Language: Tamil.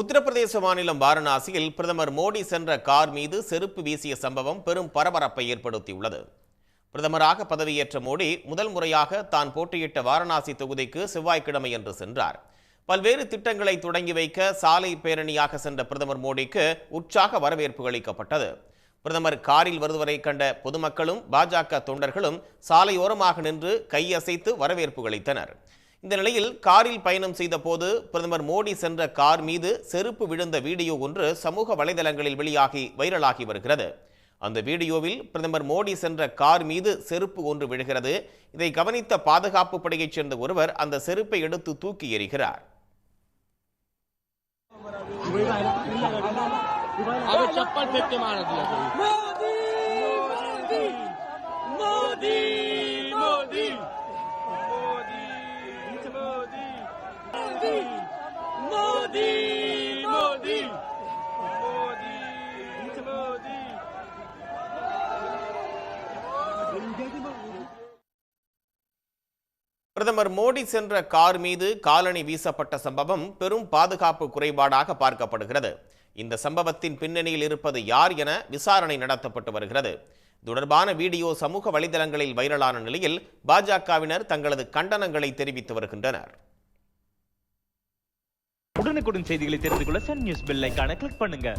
உத்தரப்பிரதேச மாநிலம் வாரணாசியில் பிரதமர் மோடி சென்ற கார் மீது செருப்பு வீசிய சம்பவம் பெரும் பரபரப்பை ஏற்படுத்தியுள்ளது. பிரதமராக பதவியேற்ற மோடி முதல் முறையாக தான் போட்டியிட்ட வாரணாசி தொகுதிக்கு செவ்வாய்க்கிழமை என்று சென்றார். பல்வேறு திட்டங்களை தொடங்கி வைக்க சாலை பேரணியாக சென்ற பிரதமர் மோடிக்கு உற்சாக வரவேற்பு அளிக்கப்பட்டது. பிரதமர் காரில் வருவதை கண்ட பொதுமக்களும் பாஜக தொண்டர்களும் சாலையோரமாக நின்று கையசைத்து வரவேற்பு அளித்தனர். இந்த நிலையில் காரில் பயணம் செய்த போது பிரதமர் மோடி சென்ற கார் மீது செருப்பு விழுந்த வீடியோ ஒன்று சமூக வலைதளங்களில் வெளியாகி வைரலாகி வருகிறது அந்த வீடியோவில் பிரதமர் மோடி சென்ற கார் மீது செருப்பு ஒன்று விழுகிறது இதை கவனித்த பாதுகாப்பு படையைச் சேர்ந்த ஒருவர் அந்த செருப்பை எடுத்து தூக்கி எறிகிறார் अबे चप्पल फेंक के मार दिया कोई मोदी मोदी பிரதமர் மோடி சென்ற கார் மீது காலணி வீசப்பட்ட சம்பவம் பெரும் பாதுகாப்பு குறைபாடாக பார்க்கப்படுகிறது. இந்த சம்பவத்தின் பின்னணியில் இருப்பது யார் என விசாரணை நடத்தப்பட்டு வருகிறது. தொடர்பான வீடியோ சமூக வலைதளங்களில் வைரலான நிலையில் பாஜகவினர் தங்களது கண்டனங்களை தெரிவித்து வருகின்றனர். உடனுக்குடன் செய்திகளை தெரிந்து கொள்ள சன் நியூஸ் பெல் கிளிக் பண்ணுங்க.